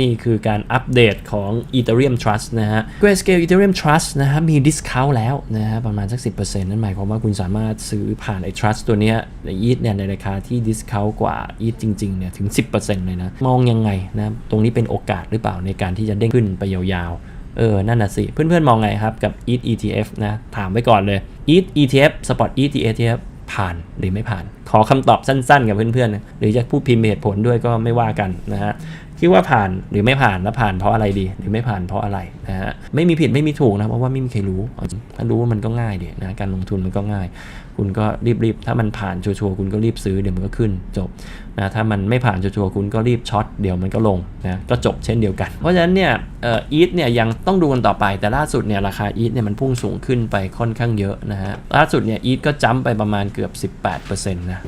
นี่คือการอัปเดตของ Ethereum Trust นะฮะ Grayscale Ethereum Trust นะฮะมี discount แล้วนะฮะประมาณสัก 10%นั่นหมายความว่าคุณสามารถซื้อผ่านไอ้ Trust ตัวนี้ใน ETH เนี่ยในราคาที่ discount กว่า ETH จริงๆเนี่ยถึง 10%เลยนะ มองยังไงนะตรงนี้เป็นโอกาสหรือเปล่าในการที่จะเด้งขึ้นไปยาวๆเออ นั่นน่ะสิ เพื่อนๆ มองไงครับกับ ETH ETF นะ ถามไว้ก่อนเลย ETH ETF Spot ETH ETF ผ่านหรือไม่ผ่าน ขอคำตอบสั้นๆ กับเพื่อนๆ หรือจะพูดพิมพ์เหตุผลด้วยก็ไม่ว่ากันนะฮะคิดว่าผ่านหรือไม่ผ่านแล้วผ่านเพราะอะไรดี หรือไม่ผ่านเพราะอะไรนะฮะไม่มีผิดไม่มีถูกนะเพราะว่าไม่มีใครรู้ถ้ารู้ว่ามันก็ง่ายดีนะการลงทุนมันก็ง่าย คุณก็รีบๆ ถ้ามันผ่านชัวร์ๆคุณก็รีบซื้อเดี๋ยวมันก็ขึ้นจบนะถ้ามันไม่ผ่านชัวร์ๆคุณก็รีบช็อตเดี๋ยวมันก็ลงนะก็จบเช่นเดียวกัน เพราะฉะนั้นเนี่ยเอออีทเนี่ยยังต้องดูกันต่อไปแต่ล่าสุดเนี่ยราคาอีทเนี่ยมันพุ่งสูงขึ้นไปค่อนข้างเยอะนะฮะล่าสุดเนี่ยอีทก็จัมป์ไปประมาณเกือบ 18%นะ